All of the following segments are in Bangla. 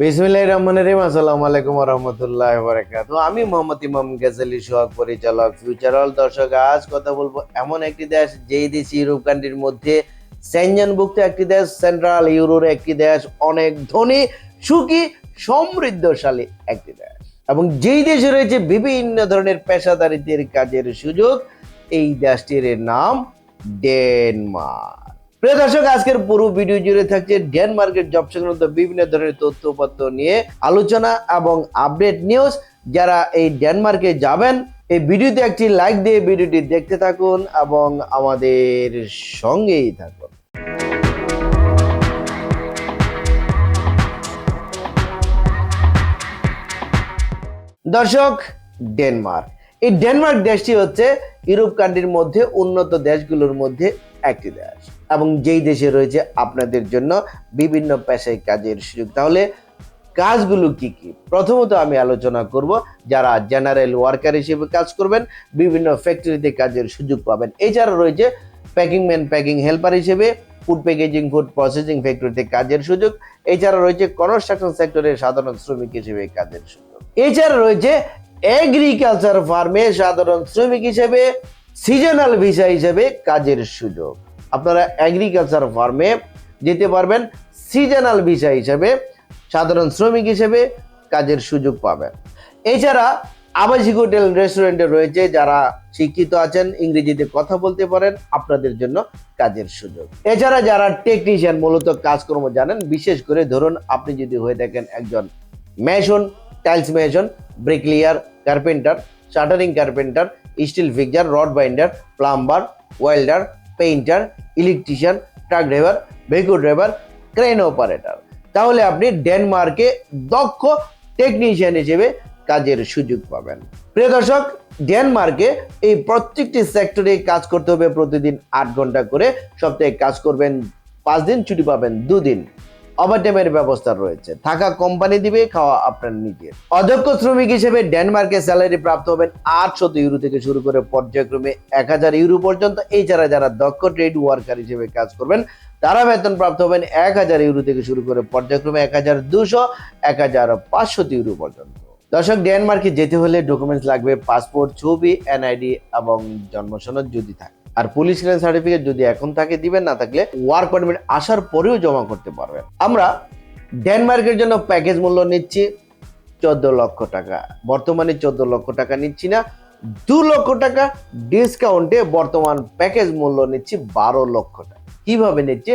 বিসমিল্লাহ রহমান রহিম। আসসালামু আলাইকুম রহমতুল্লাহ বারাকাতু আমি মোহাম্মদ ইমাম গাজালি, সোহাগ পরিচালক, ফিউচারাল দর্শক। আজ কথা বলব এমন একটি দেশ, যেই দেশ ইউরোপ কান্ট্রির মধ্যে সেনজনভুক্ত একটি দেশ, সেন্ট্রাল ইউরোর একটি দেশ, অনেক ধনী, সুখী, সমৃদ্ধশালী একটি দেশ। এবং যেই দেশে রয়েছে বিভিন্ন ধরনের পেশাদারিত্বের কাজের সুযোগ, এই দেশটির নাম ডেনমার্ক। প্রিয় দর্শক, আজকের পুরো ভিডিও জুড়ে থাকছে ডেনমার্কের জব সংক্রান্ত বিভিন্ন ধরনের তথ্যপত্র নিয়ে আলোচনা এবং আপডেট নিউজ। যারা এই ডেনমার্কে যাবেন, এই ভিডিওতে একটি লাইক দিয়ে ভিডিওটি দেখতে থাকুন এবং আমাদের সঙ্গেই থাকুন। দর্শক ডেনমার্ক এই ডেনমার্ক দেশটি হচ্ছে ইউরোপ কান্ট্রির মধ্যে উন্নত দেশগুলোর মধ্যে একটি দেশ। এবং যেই দেশে রয়েছে আপনাদের জন্য বিভিন্ন পেশায় কাজের সুযোগ। তাহলে কাজগুলো কি কি? প্রথমত আমি আলোচনা করব যারা জেনারেল ওয়ার্কার হিসেবে কাজ করবেন, বিভিন্ন ফ্যাক্টরিতে কাজের সুযোগ পাবেন। এছাড়া রয়েছে প্যাকিং ম্যান প্যাকিং হেল্পার হিসেবে ফুড প্যাকেজিং ফুড প্রসেসিং ফ্যাক্টরিতে কাজের সুযোগ। এছাড়া রয়েছে কনস্ট্রাকশন সেক্টরে সাধারণ শ্রমিক হিসেবে কাজের সুযোগ। এছাড়া রয়েছে এগ্রিকালচার ফার্মে সাধারণ শ্রমিক হিসেবে সিজনাল ভিসা হিসেবে কাজের সুযোগ। আপনারা এগ্রিকালচার ফার্মে যেতে পারবেন সিজনাল ভিসা হিসেবে, সাধারণ শ্রমিক হিসেবে কাজের সুযোগ পাবেন। এছাড়া আবাসিক হোটেল রেস্টুরেন্টে রয়েছে, যারা শিক্ষিত আছেন, ইংরেজিতে কথা বলতে পারেন, আপনাদের জন্য কাজের সুযোগ। এছাড়া যারা টেকনিশিয়ান মূলত কাজকর্ম জানেন, বিশেষ করে ধরুন আপনি যদি হয়ে থাকেন একজন mason tiles mason bricklayer carpenter shuttering carpenter steel fixer rod binder plumber welder painter, electrician, truck driver, vehicle driver, crane operator. তাহলে আপনি ডেনমার্কে দক্ষ টেকনিশিয়ান হিসেবে কাজের সুযোগ পাবেন। প্রিয় দর্শক, ডেনমার্কে এই প্রত্যেকটি সেক্টরে কাজ করতে হবে প্রতিদিন আট ঘণ্টা করে। সপ্তাহে কাজ করবেন পাঁচ দিন, ছুটি পাবেন দুদিন। ওভারটাইমের ব্যবস্থা রয়েছে। থাকা কোম্পানি দিবে, খাওয়া আপনার নিজের। অদক্ষ শ্রমিক হিসেবে ডেনমার্কে স্যালারি প্রাপ্ত হবেন আটশত ইউরো থেকে শুরু করে পর্যায়ক্রমে এক হাজার ইউরো পর্যন্ত। এছাড়া যারা দক্ষ ট্রেড ওয়ার্কার হিসেবে কাজ করবেন, তারা বেতন প্রাপ্ত হবেন এক হাজার ইউরো থেকে শুরু করে পর্যায়ক্রমে এক হাজার দুশো, এক হাজার পাঁচশত ইউরো পর্যন্ত। দর্শক, ডেনমার্কে যেতে হলে ডকুমেন্টস লাগবে, পাসপোর্ট, ছবি, এনআইডি এবং জন্ম সনদ যদি থাকে। আর পুলিশ ক্লিয়ারেন্স সার্টিফিকেট যদি এখন থাকে দিবেন না থাকলে ওয়ার্ক পারমিট আসার পরেও জমা করতে পারবেন আমরা ডেনমার্কের জন্য প্যাকেজ মূল্য নিচ্ছি চোদ্দ লক্ষ টাকা। বর্তমানে চোদ্দ লক্ষ টাকা নিচ্ছি না, দু লক্ষ টাকা ডিসকাউন্টে বর্তমান প্যাকেজ মূল্য নিচ্ছি বারো লক্ষ টাকা। কীভাবে নিচ্ছে?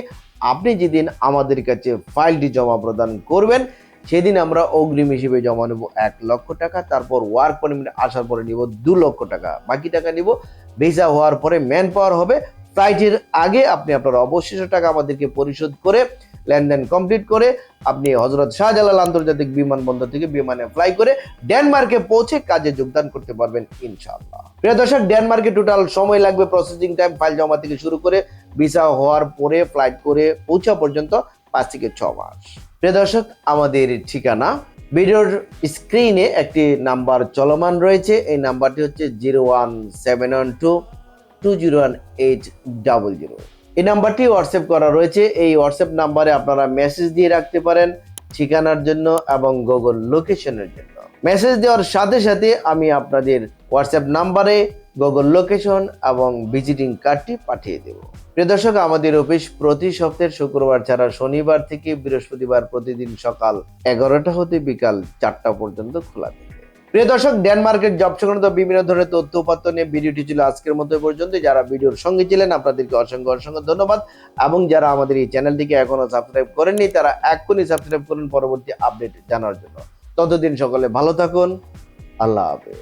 আপনি যেদিন আমাদের কাছে ফাইলটি জমা প্রদান করবেন, সেদিন আমরা অগ্রিম হিসেবে জমা নেব এক লক্ষ টাকা, তারপর ওয়ার্ক পারমিট আসার পরে নিব দু লক্ষ টাকা, বাকি টাকা নিব ভিসা হওয়ার পরে ম্যান পাওয়ার হবে। ফ্লাইটের আগে আপনি আপনার অবশিষ্ট টাকা আমাদেরকে পরিশোধ করে, লেনদেন কমপ্লিট করে, আপনি হজরত শাহজালাল আন্তর্জাতিক বিমানবন্দর থেকে বিমানে ফ্লাই করে ডেনমার্কে পৌঁছে কাজে যোগদান করতে পারবেন ইনশাআল্লাহ। প্রিয় দর্শক, ডেনমার্কে টোটাল সময় লাগবে প্রসেসিং টাইম ফাইল জমা থেকে শুরু করে ভিসা হওয়ার পরে ফ্লাইট করে পৌঁছা পর্যন্ত পাঁচ থেকে ছ মাস। প্রিয় দর্শক, আমাদের ঠিকানা ভিডিওর স্ক্রিনে একটি নাম্বার চলমান রয়েছে। এই নাম্বারটি হচ্ছে zero one seven one two two zero one eight double zero. এই নাম্বারটি হোয়াটসঅ্যাপ করা রয়েছে। এই হোয়াটসঅ্যাপ নাম্বারে আপনারা মেসেজ দিয়ে রাখতে পারেন ঠিকানার জন্য এবং গুগল লোকেশনের জন্য। মেসেজ দেওয়ার সাথে সাথে আমি আপনাদের হোয়াটসঅ্যাপ নাম্বারে গুগল লোকেশন এবং ভিজিটিং কার্ডটি পাঠিয়ে দেব। প্রিয় দর্শক, আমাদের অফিস প্রতি সপ্তাহের শুক্রবার ছাড়া শনিবার থেকে বৃহস্পতিবার প্রতিদিন সকাল এগারোটা হতে বিকাল চারটা পর্যন্ত খোলা থাকে। প্রিয় দর্শক ডেনমার্কের জব সংক্রান্ত বিভিন্ন ধরনের তথ্য উপাত্ত নিয়ে ভিডিওটি ছিল আজকের মতো পর্যন্ত। যারা ভিডিওর সঙ্গে ছিলেন, আপনাদেরকে অসংখ্য অসংখ্য ধন্যবাদ। এবং যারা আমাদের এই চ্যানেলটিকে এখনও সাবস্ক্রাইব করেননি, তারা এক্ষুনি সাবস্ক্রাইব করুন পরবর্তী আপডেট জানার জন্য। ততদিন সকলে ভালো থাকুন। আল্লাহ হাফেজ।